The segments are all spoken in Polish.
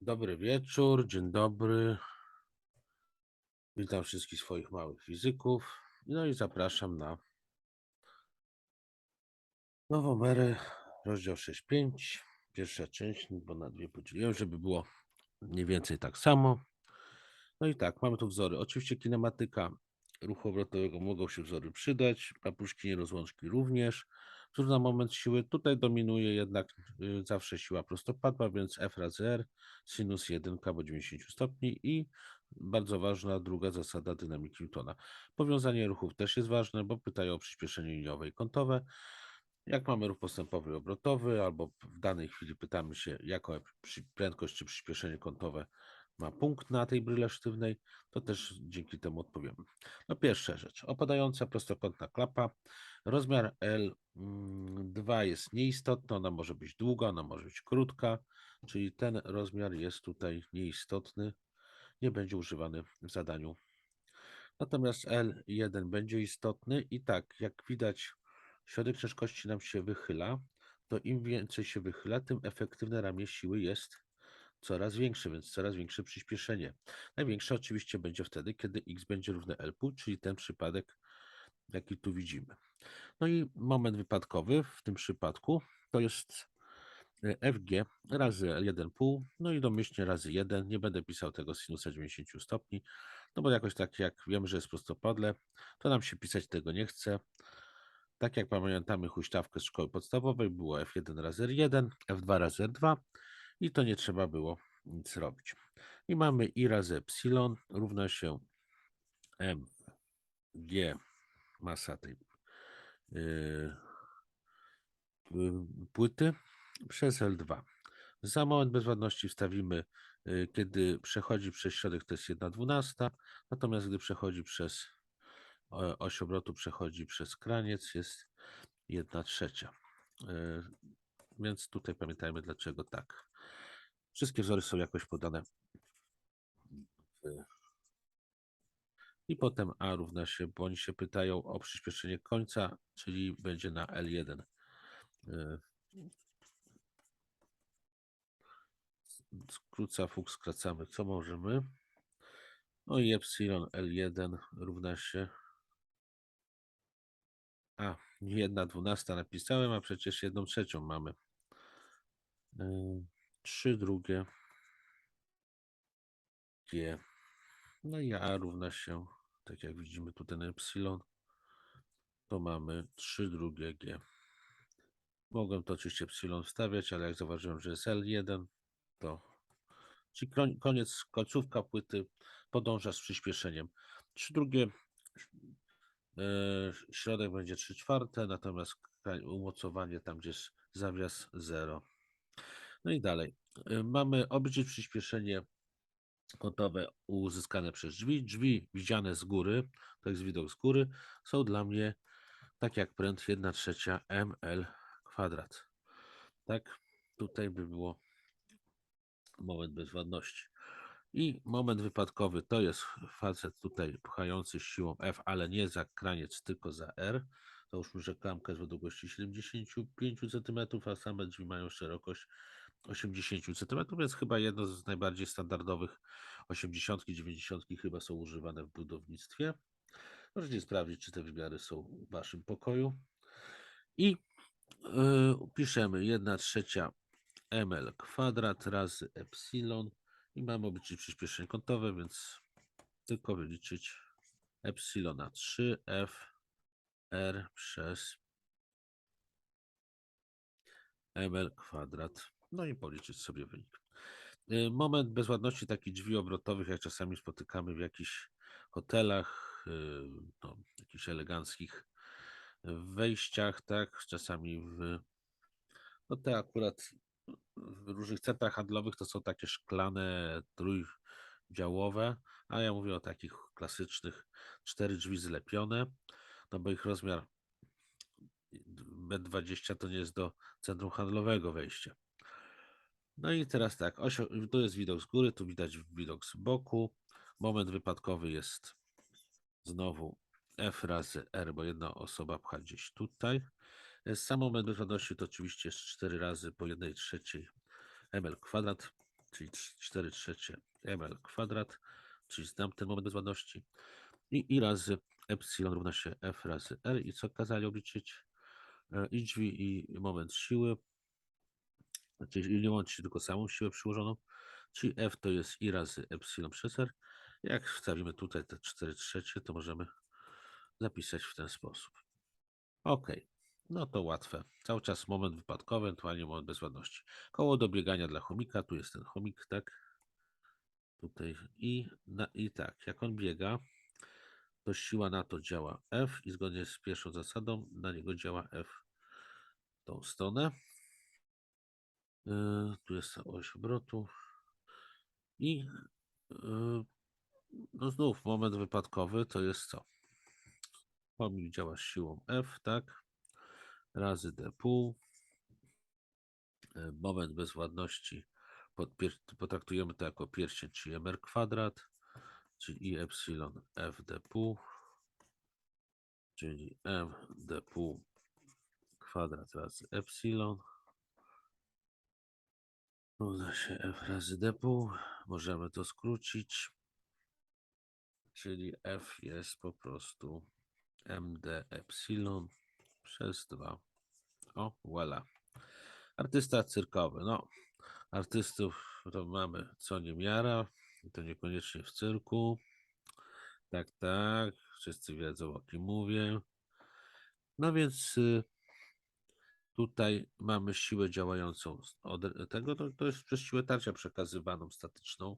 Dobry wieczór, dzień dobry. Witam wszystkich swoich małych fizyków. No i zapraszam na nową erę, rozdział 6.5, pierwsza część, bo na dwie podzieliłem, żeby było mniej więcej tak samo. No i tak, mamy tu wzory. Oczywiście kinematyka ruchu obrotowego mogą się wzory przydać, papuszki nierozłączki również. Wzór na moment siły, tutaj dominuje jednak y, zawsze siła prostopadła, więc f razy r, sinus 1 bo 90 stopni i bardzo ważna druga zasada dynamiki Newtona. Powiązanie ruchów też jest ważne, bo pytają o przyspieszenie liniowe i kątowe. Jak mamy ruch postępowy i obrotowy, albo w danej chwili pytamy się, jaką przy- prędkość czy przyspieszenie kątowe ma punkt na tej bryle sztywnej, to też dzięki temu odpowiemy. No pierwsza rzecz, opadająca prostokątna klapa, rozmiar L2 jest nieistotny, ona może być długa, ona może być krótka, czyli ten rozmiar jest tutaj nieistotny, nie będzie używany w zadaniu. Natomiast L1 będzie istotny i tak, jak widać, środek ciężkości nam się wychyla, to im więcej się wychyla, tym efektywne ramię siły jest coraz większe, więc coraz większe przyspieszenie. Największe oczywiście będzie wtedy, kiedy x będzie równe L, czyli ten przypadek, jaki tu widzimy. No i moment wypadkowy w tym przypadku to jest e, FG razy L1,5, no i domyślnie razy 1. Nie będę pisał tego sinusa 90 stopni, no bo jakoś tak jak wiemy, że jest prostopadle, to nam się pisać tego nie chce. Tak jak pamiętamy huśtawkę z szkoły podstawowej, było F1 razy R1, F2 razy R2 i to nie trzeba było nic robić. I mamy I razy epsilon równa się mg masa tej yy, płyty przez L2. Za moment bezwładności wstawimy, y, kiedy przechodzi przez środek, to jest 1 dwunasta, natomiast gdy przechodzi przez oś obrotu, przechodzi przez kraniec, jest 1 trzecia. Y, Więc tutaj pamiętajmy, dlaczego tak. Wszystkie wzory są jakoś podane. I potem A równa się, bo oni się pytają o przyspieszenie końca, czyli będzie na L1. Y, skróca fuk, skracamy co możemy. No i epsilon L1 równa się a, 1 dwunasta napisałem, a przecież jedną trzecią mamy. Y, 3 drugie G. No i A równa się, tak jak widzimy tu ten epsilon, to mamy 3 drugie G. Mogłem to oczywiście epsilon wstawiać, ale jak zauważyłem, że jest L1, to czyli koniec, końcówka płyty podąża z przyspieszeniem. 3 drugie e, środek będzie 3 czwarte, natomiast umocowanie tam, gdzie jest zawias 0. No i dalej. E, Mamy obliczyć przyspieszenie kątowe uzyskane przez drzwi. Drzwi widziane z góry, to jest widok z góry, są dla mnie tak jak pręd 1 trzecia ml kwadrat. Tak, tutaj by było moment bezwładności. I moment wypadkowy to jest facet tutaj pchający siłą F, ale nie za kraniec, tylko za R. Załóżmy, że klamka jest o długości 75 cm, a same drzwi mają szerokość 80 cm, więc chyba jedno z najbardziej standardowych 80 90 chyba są używane w budownictwie. Możecie sprawdzić, czy te wymiary są w waszym pokoju. I yy, piszemy 1 trzecia ml kwadrat razy epsilon i mamy obliczyć przyspieszenie kątowe, więc tylko wyliczyć epsilon na 3f r przez ml kwadrat. No i policzyć sobie wynik. Y, Moment bezładności takich drzwi obrotowych, jak czasami spotykamy w jakichś hotelach, y, no, jakichś eleganckich wejściach, tak, czasami w, no te akurat w różnych centrach handlowych to są takie szklane, trójdziałowe, a ja mówię o takich klasycznych, cztery drzwi zlepione, no bo ich rozmiar B20 to nie jest do centrum handlowego wejście. No i teraz tak, osio, tu jest widok z góry, tu widać widok z boku. Moment wypadkowy jest znowu F razy R, bo jedna osoba pcha gdzieś tutaj. Sam moment bezwładności to oczywiście jest 4 razy po 1 trzeciej ml kwadrat. czyli 4 trzecie ml kwadrat, czyli znam ten moment bezładności. I i razy epsilon równa się f razy r. I co kazali obliczyć? E, I drzwi, i moment siły. Znaczy, nie łączy tylko samą siłę przyłożoną. Czyli f to jest i razy epsilon przez r. Jak wstawimy tutaj te 4 trzecie, to możemy zapisać w ten sposób. Ok, no to łatwe. Cały czas moment wypadkowy, ewentualnie moment bezładności. Koło do biegania dla chomika, tu jest ten chomik, tak? Tutaj i, na, i tak, jak on biega, to siła na to działa F i zgodnie z pierwszą zasadą na niego działa F w tą stronę. Tu jest ta oś obrotu i yy, no znów moment wypadkowy to jest co? Chomik działa z siłą F, tak? Razy D pół. Yy, Moment bezładności potraktujemy to jako pierścień, czyli mr kwadrat, czyli i epsilon fd pół, czyli md pół kwadrat razy epsilon. Równa się f razy d pół. Możemy to skrócić. Czyli f jest po prostu md epsilon przez 2. O, voilà. Artysta cyrkowy. No, artystów to mamy co niemiara. i To niekoniecznie w cyrku. Tak, tak. Wszyscy wiedzą o kim mówię. No więc y, tutaj mamy siłę działającą od tego. To, to jest przez siłę tarcia przekazywaną statyczną.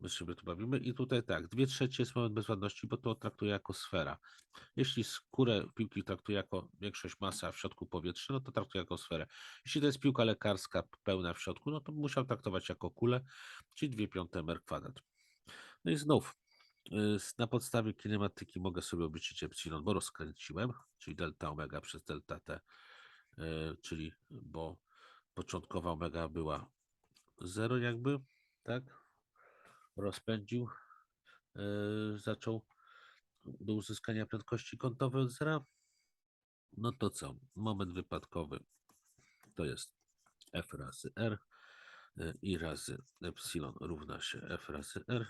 My sobie tu bawimy. I tutaj tak, dwie trzecie jest moment bezładności, bo to traktuje jako sfera. Jeśli skórę piłki traktuje jako większość masa, w środku powietrze, no to traktuje jako sferę. Jeśli to jest piłka lekarska pełna w środku, no to musiał traktować jako kulę, czyli 2 piąte m kwadrat. No i znów, y, na podstawie kinematyki mogę sobie obliczyć epsilon, bo rozkręciłem, czyli delta omega przez delta t, czyli bo początkowa omega była 0 jakby, tak? Rozpędził, y, zaczął do uzyskania prędkości kątowej od zera. No to co? Moment wypadkowy to jest f razy r y, i razy epsilon równa się f razy r.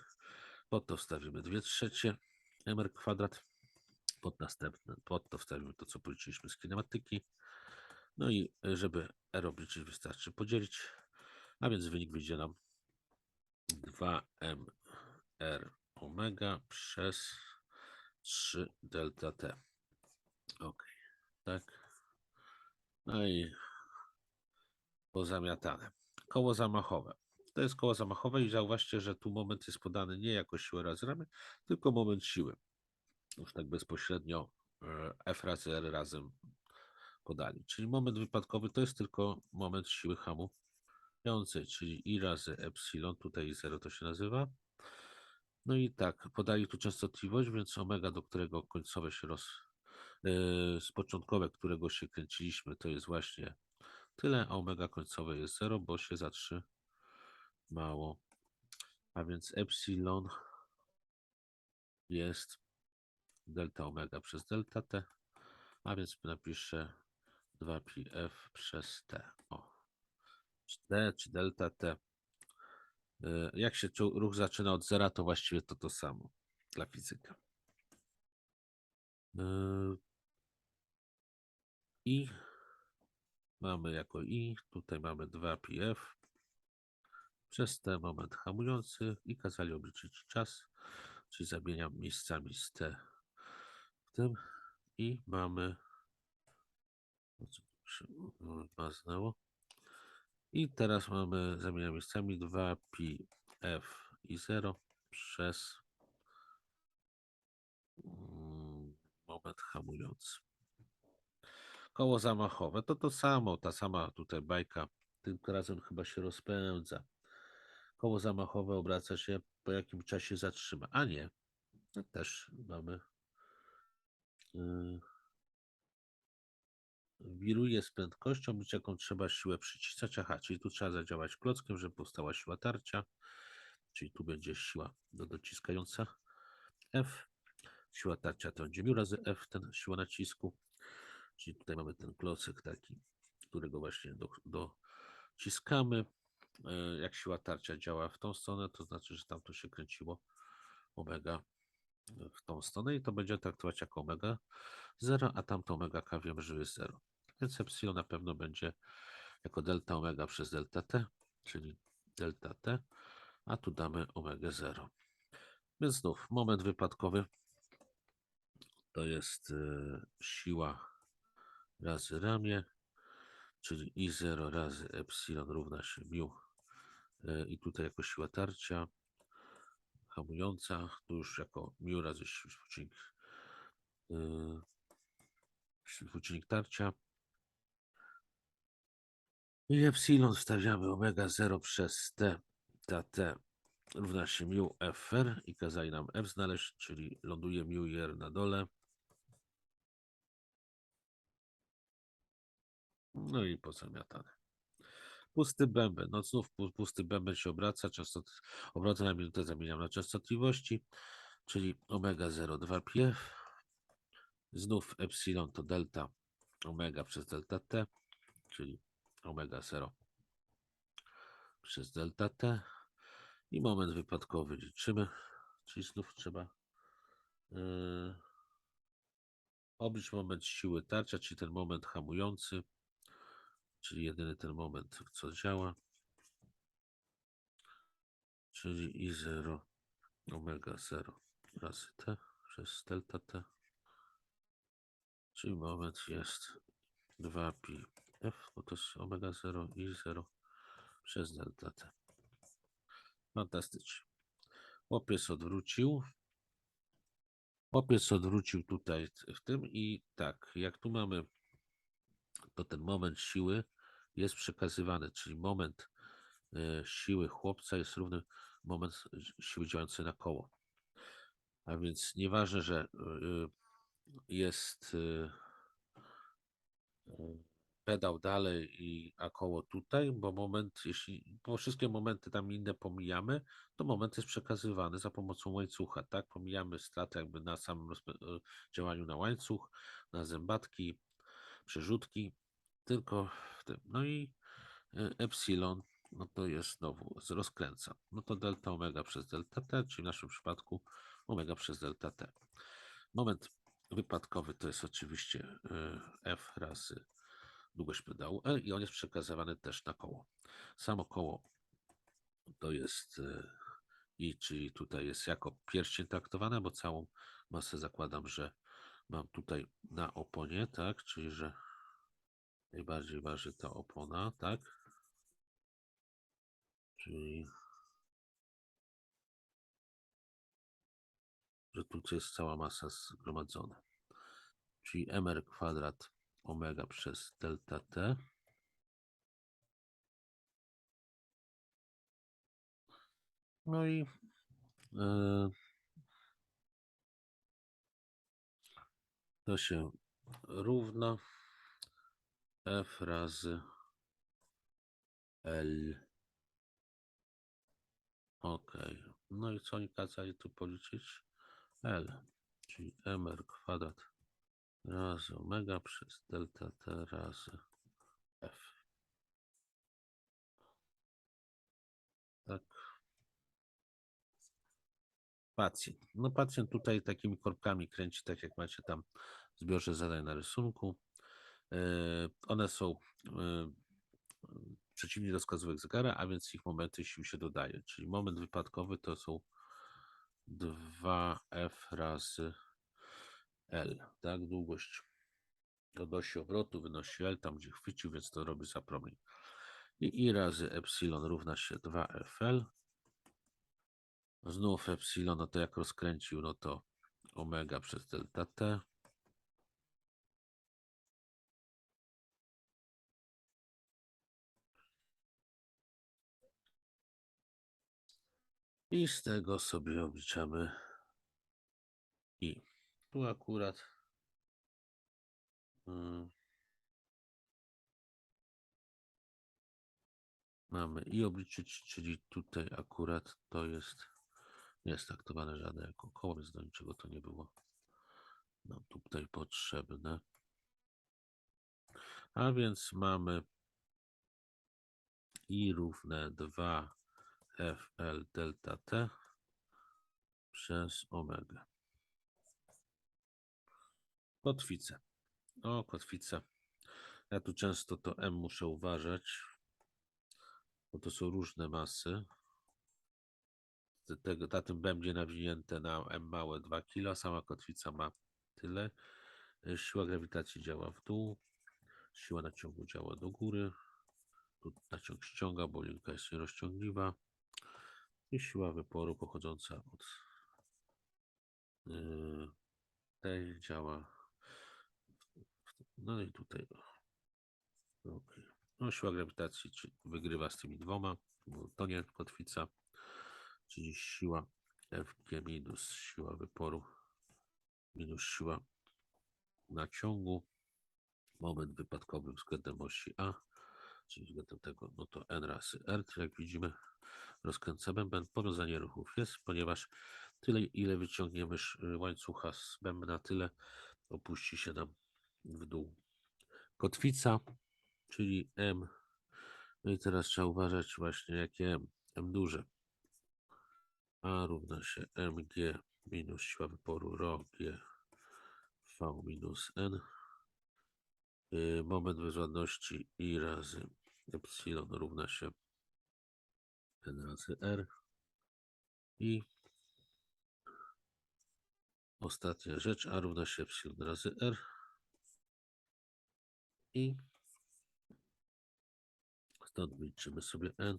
Pod to wstawimy 2 trzecie mr kwadrat. Pod następne, pod to wstawimy to, co policzyliśmy z kinematyki. No i y, żeby r obliczyć, wystarczy podzielić. A więc wynik wyjdzie nam 2mr omega przez 3 delta t. Ok, tak. No i pozamiatane. Koło zamachowe. To jest koło zamachowe i zauważcie, że tu moment jest podany nie jako siłę razy ramy, tylko moment siły. Już tak bezpośrednio e, F razy R razem podali. Czyli moment wypadkowy to jest tylko moment siły hamującej, czyli I razy epsilon, tutaj 0 to się nazywa. No i tak, podali tu częstotliwość, więc omega, do którego końcowe się roz... Yy, z początkowe, którego się kręciliśmy, to jest właśnie tyle, a omega końcowe jest 0, bo się zatrzymało. A więc epsilon jest delta omega przez delta t, a więc napiszę 2pi f przez t. O. Czy t czy delta t. Yy, Jak się ruch zaczyna od zera, to właściwie to to samo dla fizyka. Yy, I mamy jako i, tutaj mamy 2πf przez t moment hamujący i kazali obliczyć czas, czyli zamieniam miejscami z t w tym i mamy się i teraz mamy zamieniam miejscami 2πf i 0 przez mm, moment hamujący. Koło zamachowe to to samo, ta sama tutaj bajka, tylko razem chyba się rozpędza. Koło zamachowe obraca się, po jakim czasie zatrzyma. A nie, też mamy. Yy, wiruje z prędkością, być jaką trzeba siłę przycisnąć. Aha, czyli tu trzeba zadziałać klockiem, żeby powstała siła tarcia. Czyli tu będzie siła do dociskająca F. Siła tarcia to będzie miu razy F, ten siła nacisku. Czyli tutaj mamy ten klocek taki, którego właśnie do, dociskamy. e, jak siła tarcia działa w tą stronę, to znaczy, że tam to się kręciło omega w tą stronę i to będzie traktować jako omega 0, a tamto omega k wiemy, że jest 0. Epsilon na pewno będzie jako delta omega przez delta t, czyli delta t, a tu damy omega 0. Więc znów moment wypadkowy to jest e, siła razy ramię, czyli I0 razy epsilon równa się mu. E, I tutaj jako siła tarcia hamująca, tu już jako mu razy współczynnik, yy, współczynnik tarcia. I epsilon stawiamy omega 0 przez t, ta t równa się mu fr i kazali nam f znaleźć, czyli ląduje mu i r na dole. No i pozamiatane. Pusty bęben. No znów pu- pusty bęben się obraca. Częstot... Obroty na minutę zamieniam na częstotliwości, czyli omega 0,2 pi. Znów epsilon to delta omega przez delta t, czyli omega 0 przez delta t. I moment wypadkowy liczymy, czyli znów trzeba yy, oblicz moment siły tarcia, czyli ten moment hamujący, czyli jedyny ten moment, co działa, czyli I0 omega 0 razy t przez delta t, czyli moment jest 2 pi f, bo to jest omega 0 I0 przez delta t. Fantastycznie. Łopiec odwrócił. Łopiec odwrócił tutaj w tym i tak, jak tu mamy, to ten moment siły jest przekazywany, czyli moment e, siły chłopca jest równy moment siły działającej na koło. A więc nieważne, że e, jest e, e, pedał dalej i a tutaj, bo moment, jeśli bo wszystkie momenty tam inne pomijamy, to moment jest przekazywany za pomocą łańcucha, tak? Pomijamy stratę jakby na samym e, działaniu na łańcuch, na zębatki, przerzutki, tylko w tym. No i e, epsilon, no to jest znowu z rozkręca. No to delta omega przez delta t, czyli w naszym przypadku omega przez delta t. Moment wypadkowy to jest oczywiście e, f razy długość pedału L i on jest przekazywany też na koło. Samo koło to jest e, i czyli tutaj jest jako pierścień traktowane, bo całą masę zakładam, że mam tutaj na oponie, tak, czyli że najbardziej waży ta opona, tak, czyli że tu jest cała masa zgromadzona, czyli mr kwadrat omega przez delta t No i e, to się równa f razy L. Ok. No i co oni kazali tu policzyć? L, czyli mr kwadrat razy omega przez delta t razy f. Tak. Pacjent. No pacjent tutaj takimi korbkami kręci, tak jak macie tam w zbiorze zadań na rysunku. E, One są e, przeciwnie do wskazówek zegara, a więc ich momenty sił się dodaje. Czyli moment wypadkowy to są 2f razy L, tak? Długość od osi obrotu wynosi L, tam gdzie chwycił, więc to robi za promień. I I razy epsilon równa się 2fl. Znów epsilon, no to jak rozkręcił, no to omega przez delta t. I z tego sobie obliczamy i. Tu akurat mm, mamy i obliczyć, czyli tutaj akurat to jest nie jest traktowane żadne jako koło, więc do niczego to nie było nam tutaj potrzebne. A więc mamy I równe 2 FL delta T przez omega. Kotwice. O, kotwica. Ja tu często to M muszę uważać, bo to są różne masy. Te- Tego, na tym będzie nawinięte na M małe 2 kg, sama kotwica ma tyle. Siła grawitacji działa w dół, siła naciągu działa do góry. Tu naciąg ściąga, bo linka jest nierozciągliwa. I siła wyporu pochodząca od yy, tej działa. No i tutaj. Okay. No, siła grawitacji wygrywa z tymi dwoma, bo to nie kotwica, czyli siła Fg minus siła wyporu minus siła naciągu. Moment wypadkowy względem osi A, czyli względem tego, no to N razy R, jak widzimy, rozkręca bęben. Powiązanie ruchów jest, ponieważ tyle, ile wyciągniemy łańcucha z bębna, tyle opuści się nam w dół. Kotwica, czyli M. No i teraz trzeba uważać właśnie jakie M. M duże. A równa się mg minus siła wyporu rho g v minus n. Yy, Moment bezładności i razy epsilon równa się n razy r. I ostatnia rzecz, a równa się epsilon razy r. I stąd liczymy sobie n.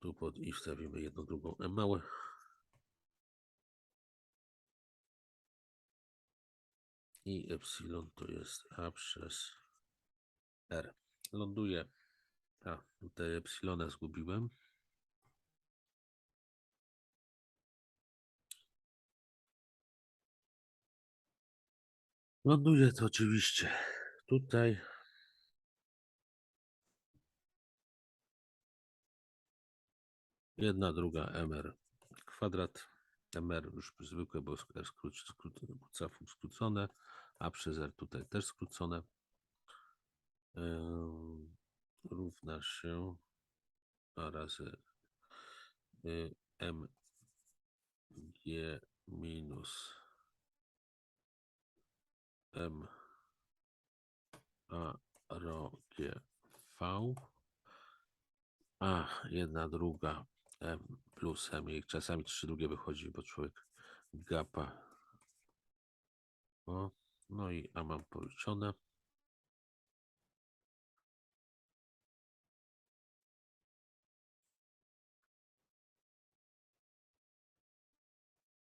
Tu pod i wstawimy jedną, drugą m małe. I epsilon to jest a przez r. Ląduje. A, tutaj epsilona zgubiłem. Ląduje to oczywiście tutaj. Jedna, druga MR kwadrat. MR już zwykłe, bo R skrócone, skrócone, a przez R tutaj też skrócone. Ym, równa się a razy y, M G minus M A rho G V a jedna druga M plus M i czasami trzy drugie wychodzi, bo człowiek gapa. O, no i A mam policzone.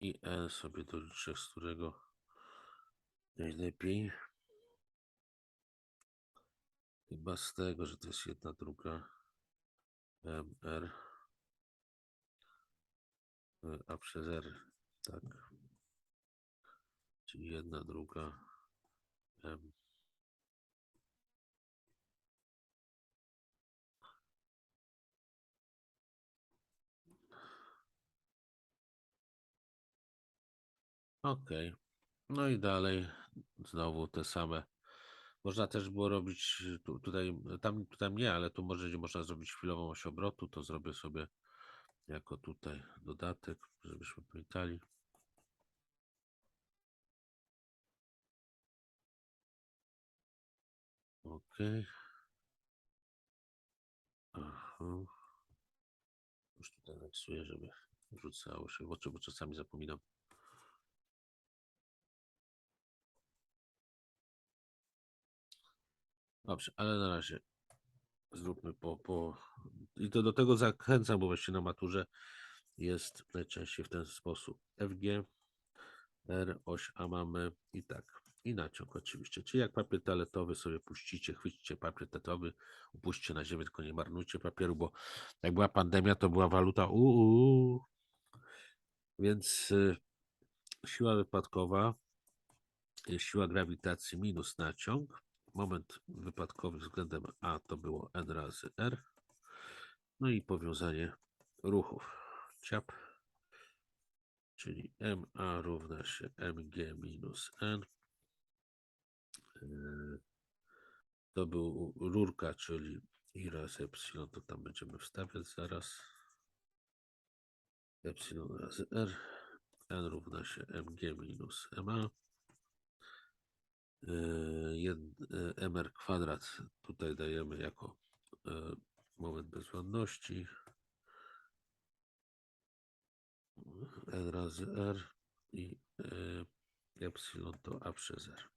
I N sobie doliczę, z którego najlepiej. Chyba z tego, że to jest jedna druga MR. y, A przez R, tak. Czyli jedna druga M. Okej. No i dalej znowu te same. Można też było robić tu, tutaj, tam, tam nie, ale tu może można zrobić chwilową oś obrotu, to zrobię sobie jako tutaj dodatek, żebyśmy pamiętali. Ok. Aha. Już tutaj narysuję, żeby rzucało się w oczy, bo czasami zapominam. Dobrze, ale na razie zróbmy po, po... I to do tego zachęcam, bo właśnie na maturze jest najczęściej w ten sposób. FG, R, oś A mamy i tak. I naciąg oczywiście. Czyli jak papier toaletowy sobie puścicie, chwycicie papier toaletowy, upuśćcie na ziemię, tylko nie marnujcie papieru, bo jak była pandemia, to była waluta UU. Więc y, siła wypadkowa siła grawitacji minus naciąg. Moment wypadkowy względem A to było N razy R. No i powiązanie ruchów. Ciap. Czyli MA równa się MG minus N. Yy, To był rurka, czyli i razy epsilon, to tam będziemy wstawiać zaraz. Epsilon razy r. n równa się mg minus ma. Jed- yy, mr kwadrat tutaj dajemy jako yy, moment bezwładności. n razy r i epsilon to a przez r.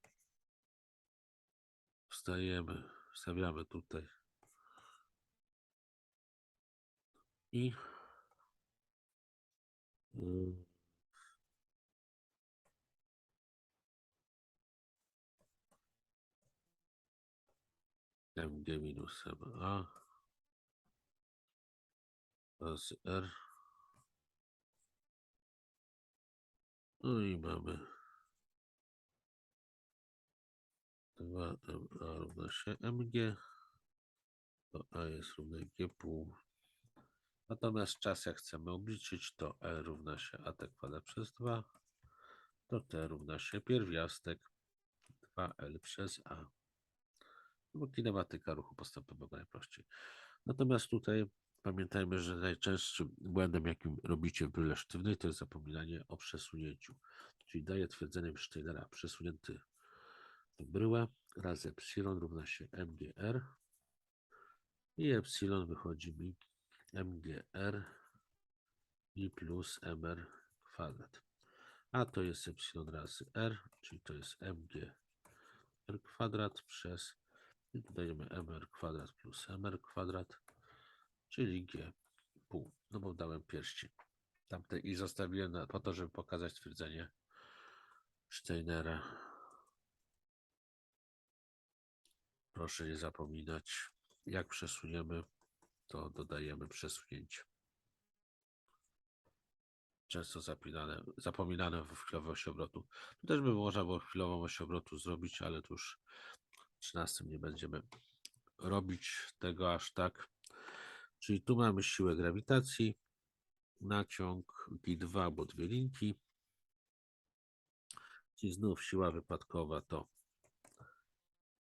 Wstajemy, wstawiamy tutaj i mg minus ma razy r. No i mamy 2ma równa się mg. To a jest równe g pół. Natomiast czas jak chcemy obliczyć, to e równa się at kwadrat przez 2. To t równa się pierwiastek 2l przez a. Bo kinematyka ruchu postępowego najprościej. Natomiast tutaj pamiętajmy, że najczęstszym błędem, jakim robicie w bryle sztywnej, to jest zapominanie o przesunięciu. Czyli daję twierdzenie Steinera przesunięty w bryłę razy epsilon równa się mgr i epsilon wychodzi mi mgr i plus mr kwadrat. A to jest epsilon razy r, czyli to jest mg r kwadrat przez i tu dajemy mr kwadrat plus mr kwadrat, czyli g pół. No bo dałem pierścień tamte i zostawiłem na, po to, żeby pokazać twierdzenie Steinera. Proszę nie zapominać, jak przesuniemy, to dodajemy przesunięcie. Często zapinane, zapominane w chwilowej osi obrotu. Tu też by można było chwilową oś obrotu zrobić, ale tu już 13 nie będziemy robić tego aż tak. Czyli tu mamy siłę grawitacji, naciąg G2, bo dwie linki. Czyli znów siła wypadkowa to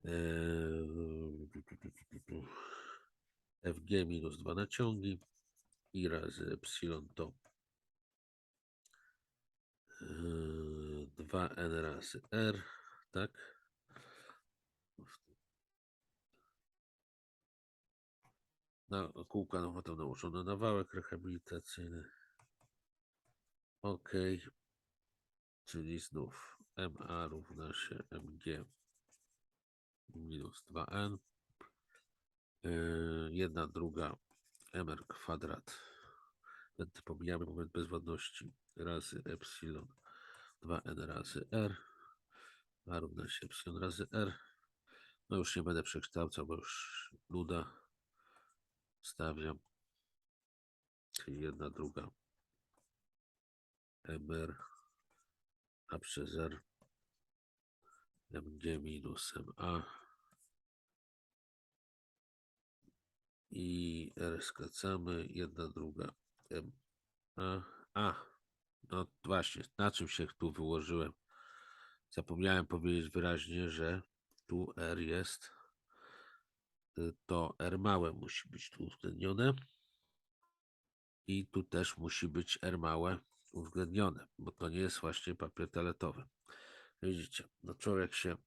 Eee, FG minus 2 naciągi i razy epsilon to eee, 2n razy r, tak? Na kółka no potem nałożony na wałek rehabilitacyjny. OK. Czyli znów MA równa się MG minus 2n. Yy, jedna druga mr kwadrat. Pomijamy moment bezwładności razy epsilon 2n razy r. A równa się epsilon razy r. No już nie będę przekształcał, bo już nuda. Stawiam. Czyli jedna druga. Mr a przez r. Mg minus ma i r skracamy, jedna druga. M. A, no właśnie, na czym się tu wyłożyłem? Zapomniałem powiedzieć wyraźnie, że tu r jest, to r małe musi być tu uwzględnione i tu też musi być r małe uwzględnione, bo to nie jest właśnie papier toaletowy. Widzicie, no człowiek się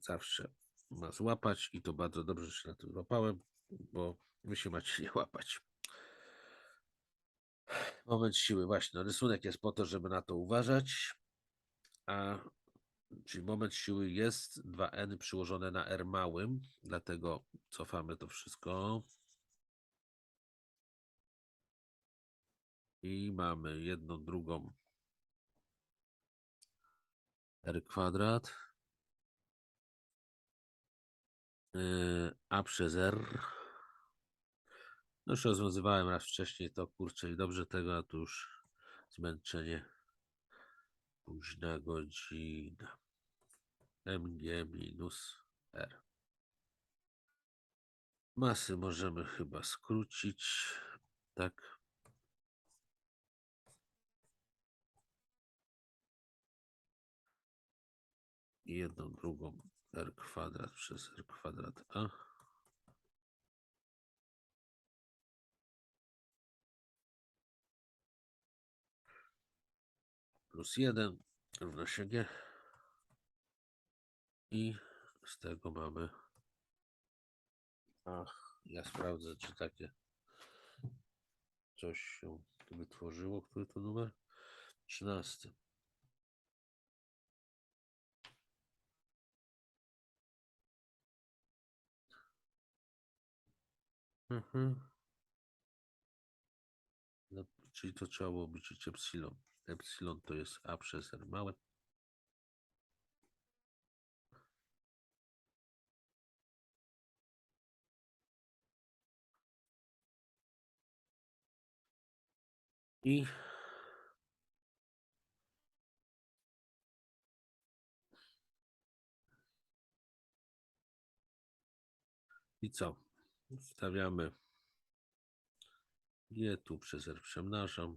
zawsze ma złapać i to bardzo dobrze że się na tym złapałem, bo wy się macie nie łapać. Moment siły, właśnie. No rysunek jest po to, żeby na to uważać, a czyli moment siły jest 2n przyłożone na r małym, dlatego cofamy to wszystko. I mamy jedną, drugą r kwadrat yy, a przez r. No już rozwiązywałem raz wcześniej to, kurczę, i dobrze tego, a tu już zmęczenie. Późna godzina. mg minus r. Masy możemy chyba skrócić, tak? I jedną, drugą r kwadrat przez r kwadrat a plus 1 równa się g i z tego mamy ach, ja sprawdzę czy takie coś się wytworzyło, który to numer? 13 Mhm. No, czyli to trzeba było obliczyć epsilon. Epsilon to jest a przez r małe. I I co? Wstawiamy je tu przez r przemnażam.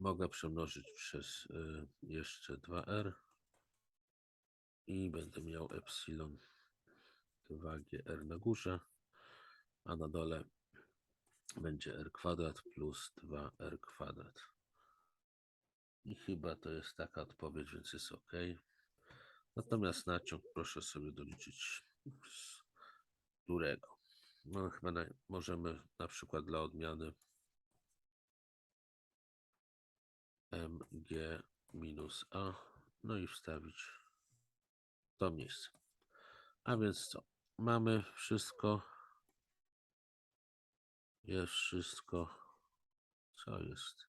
Mogę przemnożyć przez y, jeszcze 2r i będę miał epsilon 2gr na górze, a na dole będzie r kwadrat plus 2r kwadrat. I chyba to jest taka odpowiedź, więc jest ok. Natomiast naciąg proszę sobie doliczyć z którego. No chyba na, możemy na przykład dla odmiany mg minus a, no i wstawić to miejsce. A więc co? Mamy wszystko. Jest wszystko. Co jest?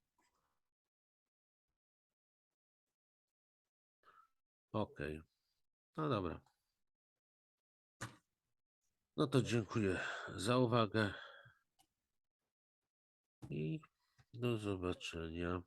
Ok. No dobra. No to dziękuję za uwagę i do zobaczenia.